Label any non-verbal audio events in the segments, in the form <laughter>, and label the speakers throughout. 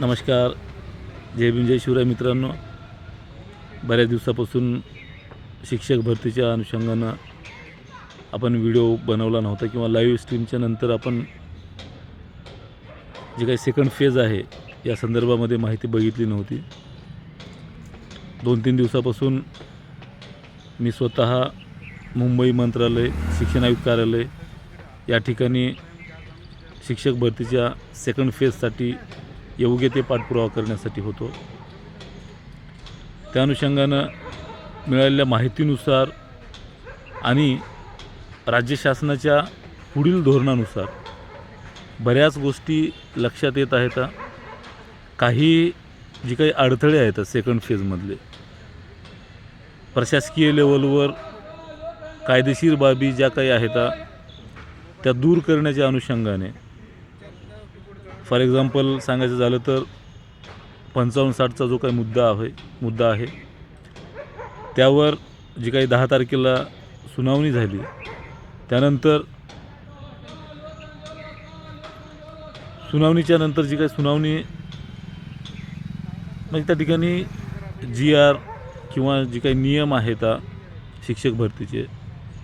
Speaker 1: नमस्कार. जय भीम जय शिवराय मित्रांनो. बऱ्याच दिवसापासून शिक्षक भरतीच्या अनुषंगानं आपण व्हिडिओ बनवला नव्हता किंवा लाईव्ह स्ट्रीमच्या नंतर आपण जे काही सेकंड फेज आहे या संदर्भामध्ये माहिती बघितली नव्हती. दोन तीन दिवसापासून मी स्वतः मुंबई मंत्रालय शिक्षण आयुक्त कार्यालय या ठिकाणी शिक्षक भरतीच्या सेकंड फेजसाठी योग्य ते पाठपुरावा करण्यासाठी होतो. त्या अनुषंगानं मिळालेल्या माहितीनुसार आणि राज्य शासनाच्या पुढील धोरणानुसार बऱ्याच गोष्टी लक्षात येत आहेत. काही जी काही अडथळे आहेत सेकंड फेजमधले प्रशासकीय लेवलवर कायदेशीर बाबी ज्या काही आहेत त्या दूर करण्याच्या अनुषंगाने फॉर एक्झाम्पल सांगायचं झालं तर पंचावन्न साठचा जो काही मुद्दा आहे मुद्दा आहे त्यावर जी काही दहा तारखेला सुनावणी झाली त्यानंतर सुनावणीच्या नंतर जी काही सुनावणी म्हणजे त्या ठिकाणी जी आर किंवा जी काही नियम आहेत शिक्षक भरतीचे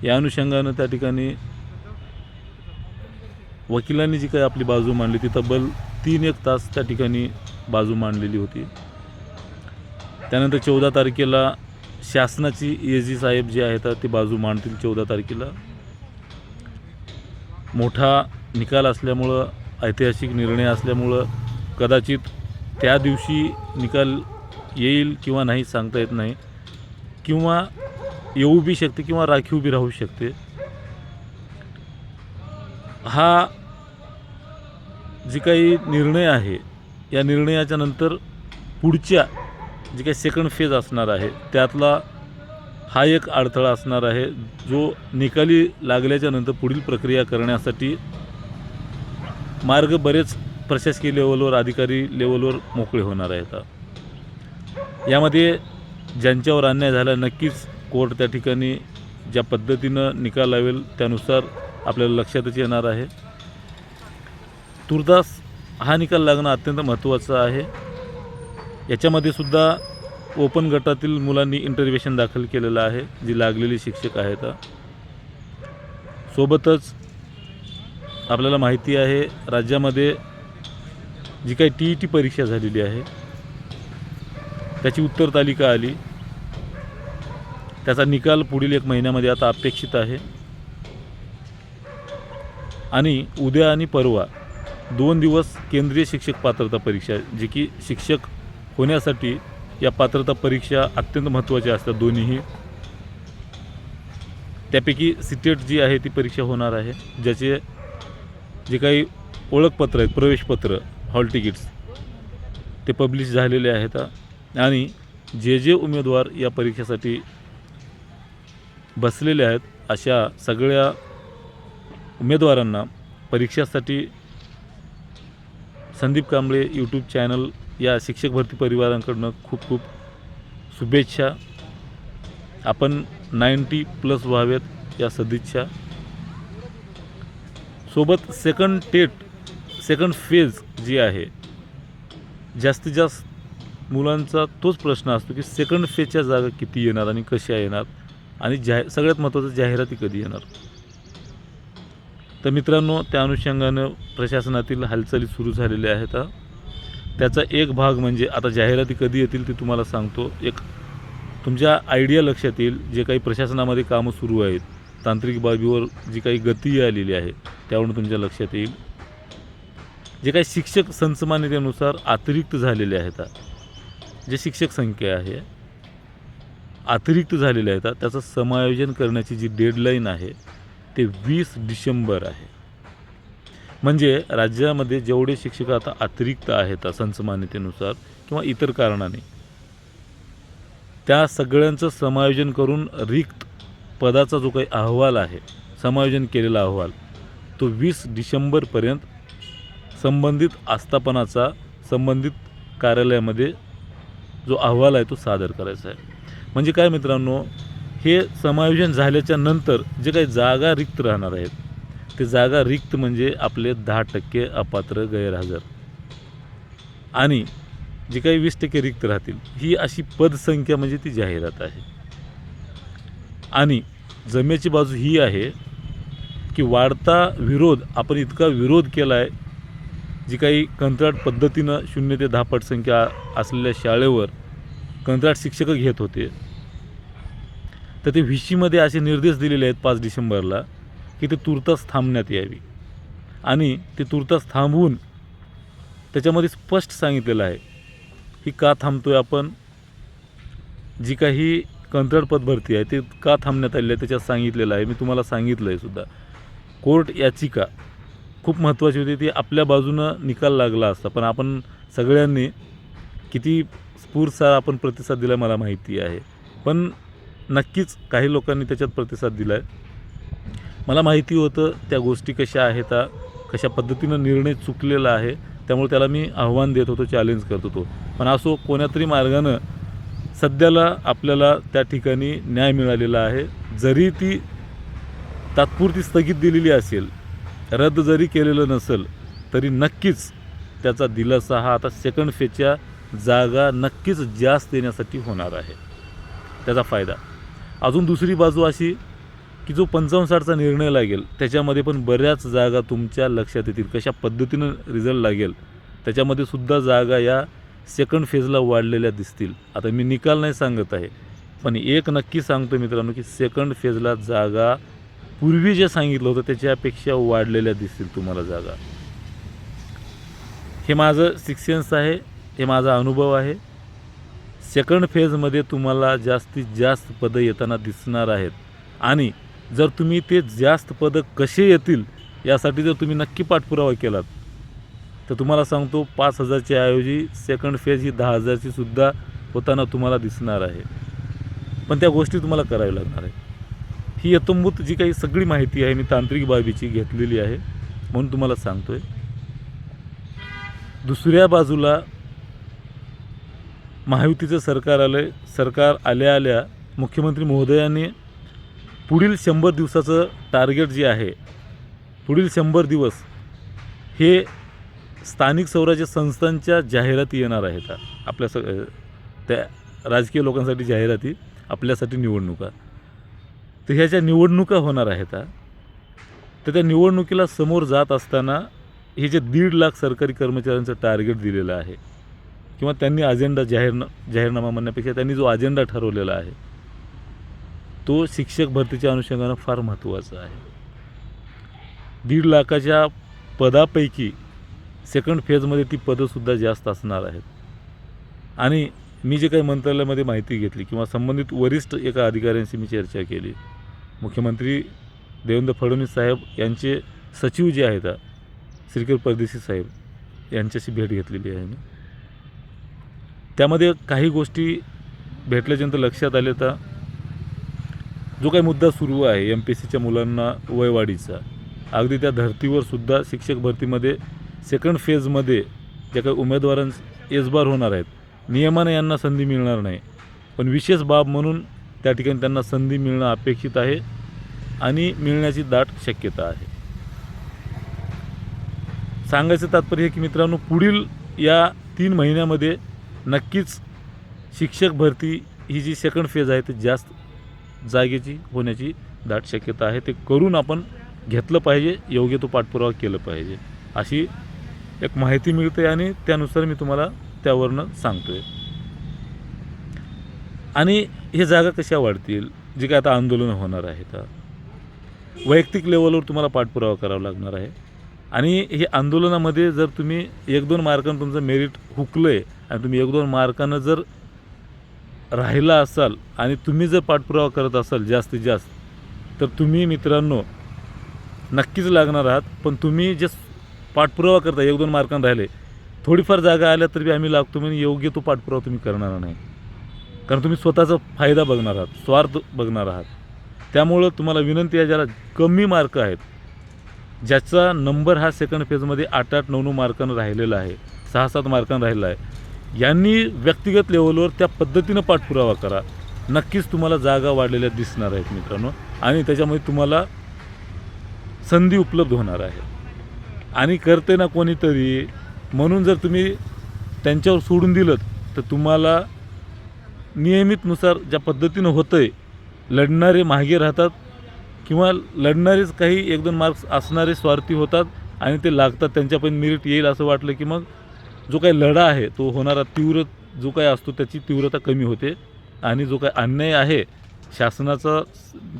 Speaker 1: या अनुषंगानं त्या ठिकाणी वकिलांनी जी काही आपली बाजू मांडली ती तब्बल तीन एक तास त्या ठिकाणी बाजू मांडलेली होती. त्यानंतर चौदा तारखेला शासनाची ए जी साहेब जे आहेत ते बाजू मांडतील चौदा तारखेला. मोठा निकाल असल्यामुळं ऐतिहासिक निर्णय असल्यामुळं कदाचित त्या दिवशी निकाल येईल किंवा नाही सांगता येत नाही. किंवा येऊ बी शकते किंवा राखीव बी राहू शकते. हा जी काही निर्णय आहे या निर्णयाच्या नंतर पुढच्या जी काही सेकंड फेज असणार आहे त्यातला हा एक अडथळा असणार आहे जो निकाली लागल्याच्या नंतर पुढील प्रक्रिया करण्यासाठी मार्ग बरेच प्रशासकीय लेवलवर अधिकारी लेवलवर मोकळे होणार आहेत. यामध्ये ज्यांच्यावर अन्याय झाला नक्कीच कोर्ट त्या ठिकाणी ज्या पद्धतीनं निकाल लावेल त्यानुसार आपल्याला लक्षातच येणार आहे. तुर्तास हा निकाल लागणं अत्यंत महत्त्वाचं आहे. याच्यामध्ये सुद्धा ओपन गटातील मुलांनी इंटरव्हेशन दाखल केलेलं आहे जी लागलेली शिक्षक आहेत. सोबतच आपल्याला माहिती आहे राज्यामध्ये जी काही टी ई टी परीक्षा झालेली आहे त्याची उत्तर तालिका आली. त्याचा निकाल पुढील एक महिन्यामध्ये आता अपेक्षित आहे. आणि उद्या आणि परवा दोन दिवस केंद्रीय शिक्षक पात्रता परीक्षा जी की शिक्षक होण्यासाठी या पात्रता परीक्षा अत्यंत महत्त्वाच्या असतात दोन्हीही. त्यापैकी सिटेट जी आहे ती परीक्षा होणार आहे ज्याचे जे काही ओळखपत्र आहेत प्रवेशपत्र हॉल तिकीट्स ते पब्लिश झालेले आहेत. आणि जे जे उमेदवार या परीक्षेसाठी बसलेले आहेत अशा सगळ्या उमेदवारांना परीक्षासाठी संदीप कांबळे यूट्यूब चॅनल या शिक्षक भरती परिवारांकडनं खूप खूप शुभेच्छा. आपण नाईंटी प्लस व्हावेत या सदिच्छा. सोबत सेकंड टेट सेकंड फेज जी आहे जास्तीत जास्त मुलांचा तोच प्रश्न असतो की सेकंड फेजच्या जागा किती येणार आणि कशा येणार आणि जाहि सगळ्यात महत्त्वाचं जाहिराती कधी येणार? तर मित्रांनो त्या अनुषंगानं प्रशासनातील हालचाली सुरू झालेल्या आहेत. त्याचा एक भाग म्हणजे आता जाहिराती कधी येतील ते तुम्हाला सांगतो. एक तुमच्या आयडिया लक्षात येईल जे काही प्रशासनामध्ये कामं सुरू आहेत तांत्रिक बाबीवर जी काही गती आलेली आहे त्यावरून तुमच्या लक्षात येईल. जे काही शिक्षक संसमान्यतेनुसार अतिरिक्त झालेले आहेत जे शिक्षक संख्या आहे अतिरिक्त झालेले आहेत त्याचं समायोजन करण्याची जी डेडलाईन आहे ते वीस डिसेंबर आहे. म्हणजे राज्यामध्ये जेवढे शिक्षक आता अतिरिक्त आहेत संसमान्यतेनुसार किंवा इतर कारणाने त्या सगळ्यांचं समायोजन करून रिक्त पदाचा जो काही अहवाल आहे समायोजन केलेला अहवाल तो वीस डिसेंबरपर्यंत संबंधित आस्थापनाचा संबंधित कार्यालयामध्ये जो अहवाल आहे तो सादर करायचा आहे. म्हणजे काय मित्रांनो हे समायोजन झाल्याच्यानंतर जे काही जागा रिक्त राहणार आहेत ते जागा रिक्त म्हणजे आपले दहा टक्के अपात्र गैरहजर. आणि जे काही वीस टक्के रिक्त राहतील ही अशी पदसंख्या म्हणजे ती जाहिरात आहे. आणि जमेची बाजू ही आहे की वाढता विरोध आपण इतका विरोध केला आहे जी काही कंत्राट पद्धतीनं शून्य ते दहा पटसंख्या असलेल्या शाळेवर कंत्राट शिक्षक घेत होते तर ते व्ही सीमध्ये असे निर्देश दिलेले आहेत पाच डिसेंबरला की ते तुर्तास थांबण्यात यावी. आणि ते तुर्तास थांबवून त्याच्यामध्ये स्पष्ट सांगितलेलं आहे की का थांबतो आहे आपण जी काही कंत्राटपद भरती आहे ते का थांबण्यात आलेली आहे त्याच्यात सांगितलेलं आहे. मी तुम्हाला सांगितलं आहे सुद्धा. कोर्ट याचिका खूप महत्त्वाची होती. ती आपल्या बाजूनं निकाल लागला असता. पण आपण सगळ्यांनी किती स्फूर्तसा आपण प्रतिसाद दिला मला माहिती आहे. पण नक्कीच काही लोकांनी त्याच्यात प्रतिसाद दिला आहे मला माहिती होतं त्या गोष्टी कशा आहेत कशा पद्धतीनं निर्णय चुकलेला आहे त्यामुळे त्याला मी आव्हान देत होतो चॅलेंज करत होतो. पण असो कोण्यातरी मार्गानं सध्याला आपल्याला त्या ठिकाणी न्याय मिळालेला आहे. जरी ती तात्पुरती स्थगित दिलेली असेल रद्द जरी केलेलं नसेल तरी नक्कीच त्याचा दिलासा हा आता सेकंड फेजच्या जागा नक्कीच जास्त देण्यासाठी होणार आहे. त्याचा फायदा. अजून दुसरी बाजू अशी की जो पंचावन्नसाठचा निर्णय लागेल त्याच्यामध्ये पण बऱ्याच जागा तुमच्या लक्षात येतील. कशा पद्धतीनं रिझल्ट लागेल त्याच्यामध्ये सुद्धा जागा या सेकंड फेजला वाढलेल्या दिसतील. आता मी निकाल नाही सांगत आहे पण एक नक्की सांगतो मित्रांनो की सेकंड फेजला जागा पूर्वी जे सांगितलं होतं त्याच्यापेक्षा वाढलेल्या दिसतील तुम्हाला जागा. हे माझं सिक्सेन्स आहे हे माझा अनुभव आहे. सेकंड फेजमध्ये तुम्हाला जास्तीत जास्त पदं येताना दिसणार आहेत. आणि जर तुम्ही ते जास्त पदं कसे येतील यासाठी जर तुम्ही नक्की पाठपुरावा केलात तर तुम्हाला सांगतो पाच हजारच्या ऐवजी सेकंड फेज ही दहा हजारची सुद्धा होताना तुम्हाला दिसणार आहे. पण त्या गोष्टी तुम्हाला कराव्या लागणार आहे ही यतंभूत जी काही सगळी माहिती आहे मी तांत्रिक बाबीची घेतलेली आहे म्हणून तुम्हाला सांगतो आहे दुसऱ्या बाजूला महायुतीचं सरकार आलं सरकार आल्या आल्या मुख्यमंत्री महोदयांनी पुढील शंभर दिवसाचं टार्गेट जे आहे पुढील शंभर दिवस हे स्थानिक स्वराज्य संस्थांच्या जाहिराती येणार आहेत. आपल्या स त्या राजकीय लोकांसाठी जाहिराती आपल्यासाठी निवडणुका. तर ह्या ज्या निवडणुका होणार आहेत तर त्या निवडणुकीला समोर जात असताना हे जे दीड लाख सरकारी कर्मचाऱ्यांचं टार्गेट दिलेलं आहे किंवा त्यांनी अजेंडा जाहीर जाहीरनामा म्हणण्यापेक्षा त्यांनी जो अजेंडा ठरवलेला आहे तो शिक्षक भरतीच्या अनुषंगानं फार महत्त्वाचा आहे. दीड लाखाच्या पदापैकी सेकंड फेजमध्ये ती पदंसुद्धा जास्त असणार आहेत. आणि मी जे काही मंत्रालयामध्ये माहिती घेतली किंवा संबंधित वरिष्ठ एका अधिकाऱ्यांशी मी चर्चा केली मुख्यमंत्री देवेंद्र फडणवीस साहेब यांचे सचिव जे आहेत श्रीकर परदेशी साहेब यांच्याशी भेट घेतलेली आहे मी. त्यामध्ये काही गोष्टी भेटल्याच्यानंतर लक्षात आले तर जो काही मुद्दा सुरू आहे एम पी एस सीच्या मुलांना वयवाढीचा अगदी त्या धर्तीवर सुद्धा शिक्षक भरतीमध्ये सेकंड फेजमध्ये ज्या काही उमेदवारांस एजबार होणार आहेत नियमाने यांना संधी मिळणार नाही. पण विशेष बाब म्हणून त्या ठिकाणी त्यांना संधी मिळणं अपेक्षित आहे आणि मिळण्याची दाट शक्यता आहे. सांगायचं तात्पर्य की मित्रांनो पुढील या तीन महिन्यामध्ये नक्कीच शिक्षक भरती ही जी सेकंड फेज आहे ती जास्त जागेची होण्याची दाट शक्यता आहे. ते करून आपण घेतलं पाहिजे योग्य तो पाठपुरावा केलं पाहिजे. अशी एक माहिती मिळते आणि त्यानुसार मी तुम्हाला त्यावरनं सांगतो आहे आणि हे जागा कशा वाढतील? जे काय आता आंदोलनं होणार आहेत वैयक्तिक लेवलवर तुम्हाला पाठपुरावा करावा लागणार आहे. आणि हे आंदोलनामध्ये जर तुम्ही एक दोन मार्कानं तुमचं मेरिट हुकलं आहे आणि तुम्ही एक दोन मार्कानं जर राहिला असाल आणि तुम्ही जर पाठपुरावा करत असाल जास्तीत जास्त तर तुम्ही मित्रांनो नक्कीच लागणार आहात. पण तुम्ही जे पाठपुरावा करता एक दोन मार्कानं राहिले थोडीफार जागा आल्या तरी आम्ही लागतो म्हणजे योग्य तो पाठपुरावा तुम्ही करणार नाही. कारण तुम्ही स्वतःचा फायदा बघणार आहात स्वार्थ बघणार आहात. त्यामुळं तुम्हाला विनंती आहे ज्याला कमी मार्क आहेत ज्याचा नंबर हा सेकंड फेजमध्ये आठ आठ नऊ नऊ मार्कानं राहिलेला आहे सहा सात मार्कानं राहिला आहे यांनी व्यक्तिगत लेवलवर त्या पद्धतीनं पाठपुरावा करा. नक्कीच तुम्हाला जागा वाढलेल्या दिसणार आहेत मित्रांनो. आणि त्याच्यामध्ये तुम्हाला संधी उपलब्ध होणार आहे. आणि करते ना कोणीतरी म्हणून जर तुम्ही त्यांच्यावर सोडून दिलं तर तुम्हाला नियमितनुसार ज्या पद्धतीनं होतं आहे लढणारे मागे राहतात किंवा लढणारेच काही एक दोन मार्क्स असणारे स्वार्थी होतात आणि ते लागतात त्यांच्यापर्यंत मेरिट येईल असं वाटलं की मग जो काही लढा आहे तो होणारा तीव्र जो काही असतो त्याची तीव्रता कमी होते आणि जो काही अन्याय आहे शासनाचा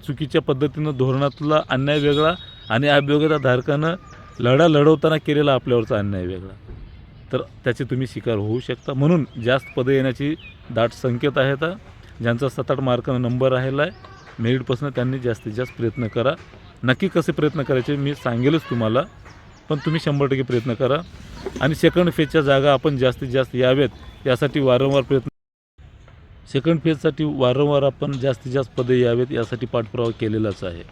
Speaker 1: चुकीच्या पद्धतीनं धोरणातला अन्याय वेगळा आणि अभियोग्यताधारकानं लढा लढवताना केलेला आपल्यावरचा अन्याय वेगळा. तर त्याचे तुम्ही शिकार होऊ शकता. म्हणून जास्त पदं येण्याची दाट संकेत आहेत. ज्यांचा सात आठ मार्कानं नंबर राहिला आहे मेरिटपासून त्यांनी जास्तीत जास्त प्रयत्न करा. नक्की कसे प्रयत्न करायचे मी सांगेलच तुम्हाला पण तुम्ही शंभर टक्के प्रयत्न करा. आणि सेकंड फेजच्या जागा आपण जास्तीत जास्त याव्यात यासाठी वारंवार प्रयत्न सेकंड फेजसाठी वारंवार आपण जास्तीत जास्त पदे यावेत यासाठी पाठपुरावा केलेलाच आहे.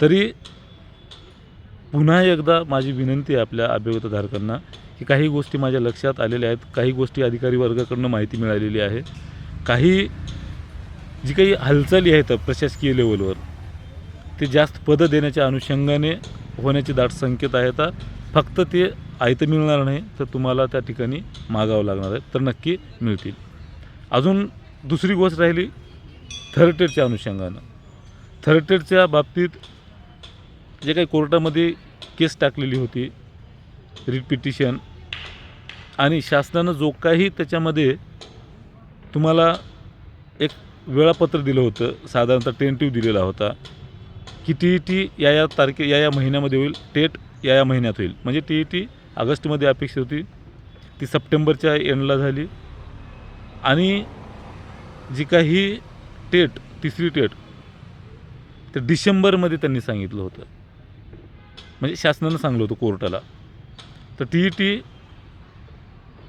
Speaker 1: तरी पुन्हा एकदा माझी विनंती आहे आपल्या अभियोगताधारकांना की काही गोष्टी माझ्या लक्षात आलेल्या आहेत काही गोष्टी अधिकारी वर्गाकडनं माहिती मिळालेली आहे. काही जी काही हालचाली आहेत प्रशासकीय लेवलवर ते जास्त पदं देण्याच्या अनुषंगाने होण्याचे दाट संकेत आहेत. फक्त ते आयतं मिळणार नाही तर तुम्हाला त्या ठिकाणी मागावं लागणार आहे. तर नक्की मिळतील. अजून दुसरी गोष्ट राहिली थर्ड टेडच्या अनुषंगानं. थर्ड टेडच्या बाबतीत जे काही कोर्टामध्ये केस टाकलेली होती रिट पिटिशन आणि शासनानं जो काही त्याच्यामध्ये तुम्हाला एक वेळापत्र दिलं होतं साधारणतः टेंटिव्ह दिलेला होता की टी या या तारखे या या महिन्यामध्ये होईल टेट या या महिन्यात होईल. म्हणजे ती ती टी ऑगस्टमध्ये अपेक्षित होती. ती सप्टेंबरच्या एंडला झाली. आणि जी काही टेट तिसरी टेट तर डिसेंबरमध्ये त्यांनी सांगितलं होतं. म्हणजे शासनानं सांगलं होतं कोर्टाला. तर टी ई टी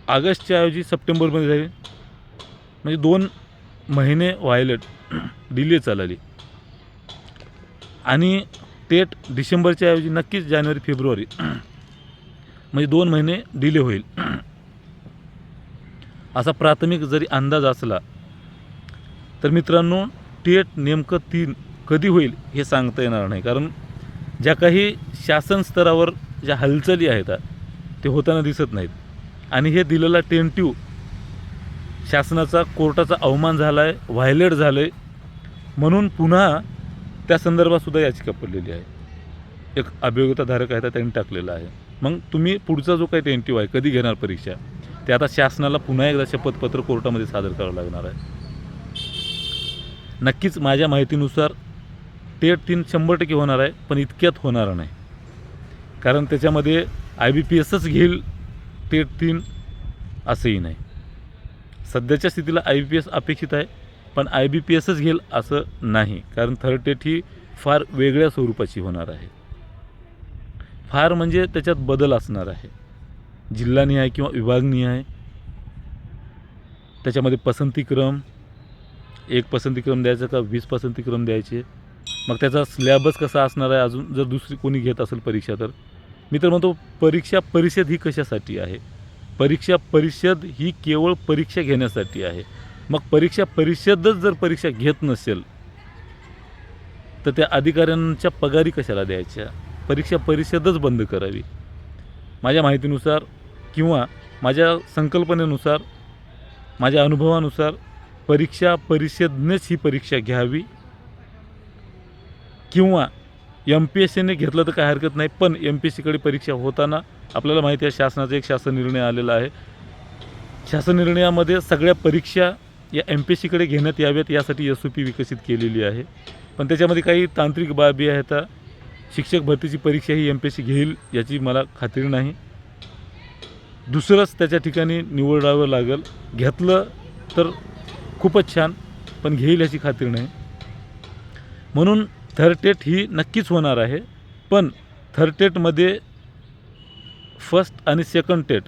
Speaker 1: ऑगस्टच्या ऐवजी सप्टेंबरमध्ये झाली. म्हणजे दोन महिने व्हायलेट <clears throat> डिले चालली. आणि टेट डिसेंबरच्या ऐवजी नक्कीच जानेवारी फेब्रुवारी म्हणजे दोन महिने डिले होईल. असा प्राथमिक जरी अंदाज असला तर मित्रांनो टेट नेमकं तीन कधी होईल हे सांगता येणार नाही. कारण ज्या काही शासन स्तरावर ज्या हालचाली आहेत ते होताना दिसत नाहीत. आणि हे दिलेला टेंटिव शासनाचा कोर्टाचा अवमान झाला आहे व्हायलेट झालं आहे म्हणून पुन्हा त्या संदर्भात सुद्धा याचिका पडलेली आहे. एक अभियोगिताधारक आहे तर त्यांनी टाकलेला आहे. मग तुम्ही पुढचा जो काही टेंटिव्ह आहे कधी घेणार परीक्षा? ते आता शासनाला पुन्हा एकदा शपथपत्र कोर्टामध्ये सादर करावं लागणार आहे. नक्कीच माझ्या माहितीनुसार टेट तीन शंभर टक्के होणार आहे पण इतक्यात होणार नाही. कारण त्याच्यामध्ये आय बी पी एसच घेईल टेट तीन असंही नाही. सध्याच्या स्थितीला आय बी पी एस अपेक्षित आहे. पण आय बी पी एसच घेईल असं नाही कारण थर्ड टेट ही फार वेगळ्या स्वरूपाची होणार आहे. फार म्हणजे त्याच्यात बदल असणार आहे. जिल्हानिहाय किंवा विभागनिहाय त्याच्यामध्ये पसंतीक्रम एक पसंतीक्रम द्यायचा का वीस पसंतीक्रम द्यायचे मग त्याचा स्लॅबच कसा असणार आहे अजून जर दुसरी कोणी घेत असेल परीक्षा तर. मी तर म्हणतो परीक्षा परिषद ही कशासाठी आहे? परीक्षा परिषद ही केवळ परीक्षा घेण्यासाठी आहे. मग परीक्षा परिषदच जर परीक्षा घेत नसेल तर त्या अधिकाऱ्यांच्या पगारी कशाला द्यायच्या? परीक्षा परिषदच बंद करावी. माझ्या माहितीनुसार किंवा माझ्या संकल्पनेनुसार माझ्या अनुभवानुसार परीक्षा परिषदनेच ही परीक्षा घ्यावी. किंवा एम पी एस सीने घेतलं तर काय हरकत नाही पण एम पी एस सीकडे परीक्षा होताना आपल्याला माहिती आहे शासनाचा एक शासन निर्णय आलेला आहे. शासन निर्णयामध्ये सगळ्या परीक्षा या एम पी सीकडे घेण्यात याव्यात यासाठी एस ओ पी विकसित केलेली आहे. पण त्याच्यामध्ये काही तांत्रिक बाबी आहेत. शिक्षक भरतीची परीक्षा ही एम पी एस सी घेईल याची मला खात्री नाही. दुसरंच त्याच्या ठिकाणी निवडावं लागेल. घेतलं तर खूपच छान पण घेईल याची खात्री नाही. म्हणून थर्ड टेट ही नक्कीच होणार आहे. पण थर्ड टेटमध्ये फर्स्ट आणि सेकंड टेट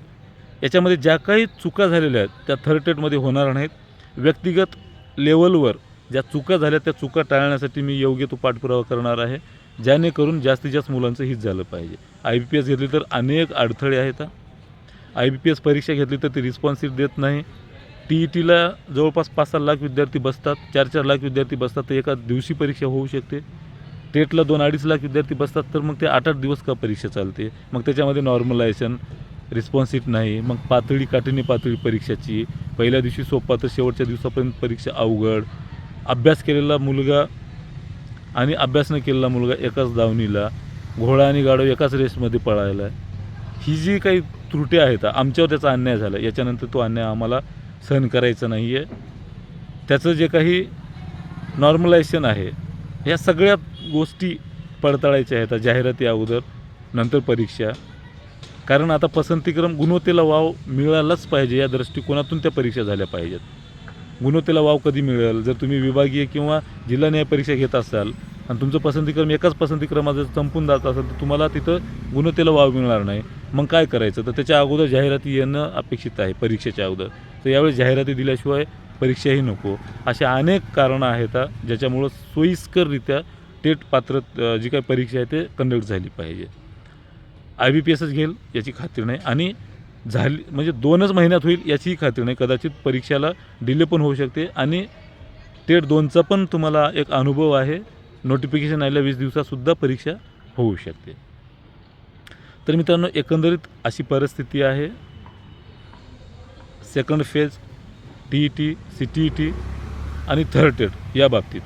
Speaker 1: याच्यामध्ये ज्या काही चुका झालेल्या आहेत त्या थर्ड टेटमध्ये होणार नाहीत. व्यक्तिगत लेवलवर ज्या चुका झाल्या त्या चुका टाळण्यासाठी मी योग्य तो पाठपुरावा करणार आहे जेणेकरून जास्तीत जास्त मुलांचं हित झालं पाहिजे. आय बी पी एस घेतली तर अनेक अडथळे आहेत. आय बी पी एस परीक्षा घेतली तर ती रिस्पॉन्सिव्ह देत नाही. टी ई टीला जवळपास पाच सहा लाख विद्यार्थी बसतात चार चार लाख विद्यार्थी बसतात तर एका दिवशी परीक्षा होऊ शकते. टेटला दोन अडीच लाख विद्यार्थी बसतात तर मग ते आठ आठ दिवस का परीक्षा चालते? मग त्याच्यामध्ये नॉर्मलायझेशन रिस्पॉन्स शीट नाही. मग पातळी काठीणी पातळी परीक्षाची. पहिल्या दिवशी सोपा तर शेवटच्या दिवसापर्यंत परीक्षा अवघड. अभ्यास केलेला मुलगा आणि अभ्यास न केलेला मुलगा एकाच दावणीला घोडा आणि गाडव एकाच रेसमध्ये पळायला. ही जी काही त्रुटी आहेत आमच्यावर त्याचा अन्याय झाला. याच्यानंतर तो अन्याय आम्हाला सहन करायचा नाही आहे त्याचं जे काही नॉर्मलायझेशन आहे ह्या सगळ्या गोष्टी पडताळायच्या आहेत. जाहिराती अगोदर नंतर परीक्षा. कारण आता पसंतीक्रम गुणवत्तेला वाव मिळालाच पाहिजे या दृष्टिकोनातून त्या परीक्षा झाल्या पाहिजेत. गुणवत्तेला वाव कधी मिळेल? जर तुम्ही विभागीय किंवा जिल्हा न्याय परीक्षा घेत असाल आणि तुमचं पसंतीक्रम एकाच पसंतीक्रमात जर संपून जात असेल तर तुम्हाला तिथं गुणवत्तेला वाव मिळणार नाही. मग काय करायचं? तर त्याच्या अगोदर जाहिराती येणं अपेक्षित आहे परीक्षेच्या अगोदर. तर यावेळी जाहिराती दिल्याशिवाय परीक्षाही नको. अशा अनेक कारणं आहेत ज्याच्यामुळं सोयीस्कररित्या टेट पात्र जी काही परीक्षा आहे ते कंडक्ट झाली पाहिजे. आय बी पी एसच घेईल याची खात्री नाही. आणि झाली म्हणजे दोनच महिन्यात होईल याचीही खात्री नाही. कदाचित परीक्षेला डिले पण होऊ शकते. आणि टेट दोनचा पण तुम्हाला एक अनुभव आहे. नोटिफिकेशन आलेल्या वीस दिवसातसुद्धा परीक्षा होऊ शकते. तर मित्रांनो एकंदरीत अशी परिस्थिती आहे. Second phase T E T C T E T आणि थर्ड टेट या बाबतीत.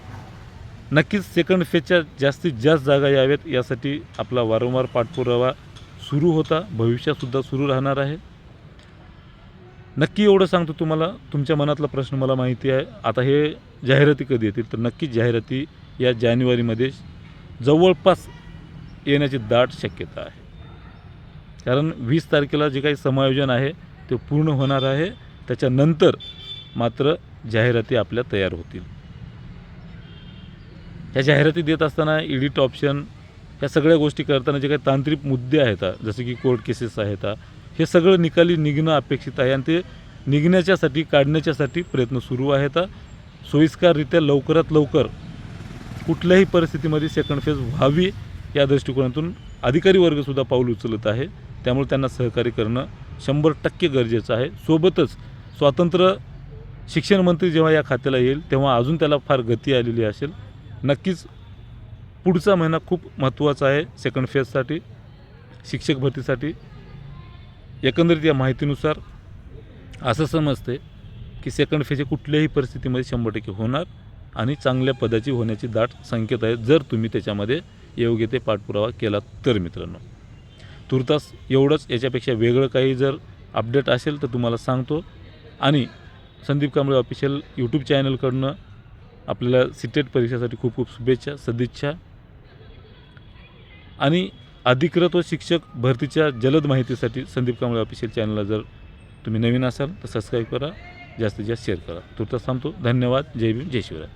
Speaker 1: नक्कीच सेकंड फेजच्या जास्तीत जास्त जागा याव्यात. यासाठी आपला वारंवार पाठपुरावा सुरू होता भविष्यातसुद्धा सुरू राहणार आहे. नक्की एवढं सांगतो तुम्हाला तुमच्या मनातला प्रश्न मला माहिती आहे. आता हे जाहिराती कधी येतील? तर नक्कीच जाहिराती या जानेवारीमध्ये जवळपास येण्याची दाट शक्यता आहे. कारण वीस तारखेला जे काही समायोजन आहे ते पूर्ण होणार आहे. त्याच्यानंतर मात्र जाहिराती आपल्या तयार होतील. ह्या जाहिराती देत असताना एडिट ऑप्शन ह्या सगळ्या गोष्टी करताना जे काही तांत्रिक मुद्दे आहेत जसे की कोर्ट केसेस आहेत हे सगळं निकाली निघणं अपेक्षित आहे आणि ते निघण्याच्यासाठी काढण्याच्यासाठी प्रयत्न सुरू आहेत. सोयीस्कररित्या लवकरात लवकर कुठल्याही परिस्थितीमध्ये सेकंड फेज व्हावी या दृष्टिकोनातून अधिकारी वर्गसुद्धा पाऊल उचलत आहे. त्यामुळे त्यांना सहकार्य करणं शंभर टक्के गरजेचं आहे. सोबतच स्वातंत्र्य शिक्षण मंत्री जेव्हा या खात्याला येईल तेव्हा अजून त्याला फार गती आलेली असेल. नक्कीच पुढचा महिना खूप महत्त्वाचा आहे सेकंड फेजसाठी शिक्षक भरतीसाठी. एकंदरीत या माहितीनुसार असं समजते की सेकंड फेज हे कुठल्याही परिस्थितीमध्ये शंभर टक्के होणार आणि चांगल्या पदाची होण्याची दाट संकेत आहे जर तुम्ही त्याच्यामध्ये योग्य ते पाठपुरावा केला तर मित्रांनो. तुर्तास एवढंच याच्यापेक्षा वेगळं काही जर अपडेट असेल तर तुम्हाला सांगतो. आणि संदीप कांबळे ऑफिशियल यूट्यूब चॅनलकडनं आपल्याला सिटेट परीक्षेसाठी खूप खूप शुभेच्छा सदिच्छा. आणि अधिकृत व शिक्षक भरतीच्या जलद माहितीसाठी संदीप कांबळे ऑफिशियल चॅनलला जर तुम्ही नवीन असाल तर सबस्क्राईब करा जास्तीत जास्त शेअर करा. तुर्तास थांबतो. धन्यवाद. जय भीम. जय शिवराय.